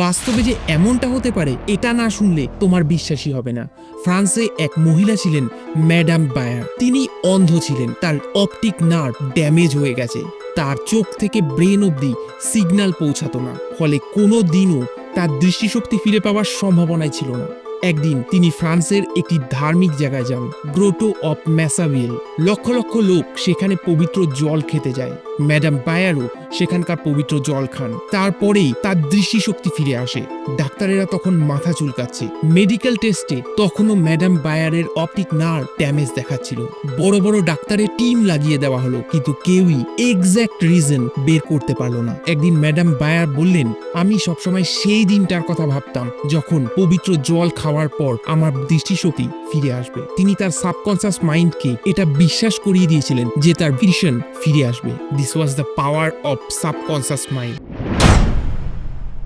বাস্তবে যে এমনটা হতে পারে, এটা না শুনলে তোমার বিশ্বাসই হবে না। ফ্রান্সে এক মহিলা ছিলেন ম্যাডাম বায়ার। তিনি অন্ধ ছিলেন, তার অপটিক নার্ভ ড্যামেজ হয়ে গেছে। তার চোখ থেকে ব্রেন অবধি সিগন্যাল পৌঁছাতো না, ফলে কোনো দিনও তার দৃষ্টিশক্তি ফিরে পাওয়ার সম্ভাবনাই ছিল না। একদিন তিনি ফ্রান্সের একটি ধার্মিক জায়গায় যান, গ্রোটো অফ ম্যাসাভিল। লক্ষ লক্ষ লোক সেখানে পবিত্র জল খেতে যায়। ম্যাডাম বায়ারও সেখানকার পবিত্র জল খান তারপরেই তার দৃষ্টিশক্তি ফিরে আসে। ডাক্তারেরা তখন মাথা চুলকাচ্ছে। মেডিকেল টেস্টে তখনও ম্যাডাম বায়ারের অপটিক নার্ভ ড্যামেজ দেখাচ্ছিল। বড় বড় ডাক্তারের টিম লাগিয়ে দেওয়া হলো, কিন্তু কেউই এক্স্যাক্ট রিজন বের করতে পারল না। একদিন ম্যাডাম বায়ার বললেন, আমি সবসময় সেই দিনটার কথা ভাবতাম, যখন পবিত্র জল খাওয়ার পর আমার দৃষ্টিশক্তি ফিরে আসবে। তিনি তার সাবকনসিয়াস মাইন্ডকে এটা বিশ্বাস করিয়ে দিয়েছিলেন যে তার ভিশন ফিরে আসবে। This This was the power of subconscious mind.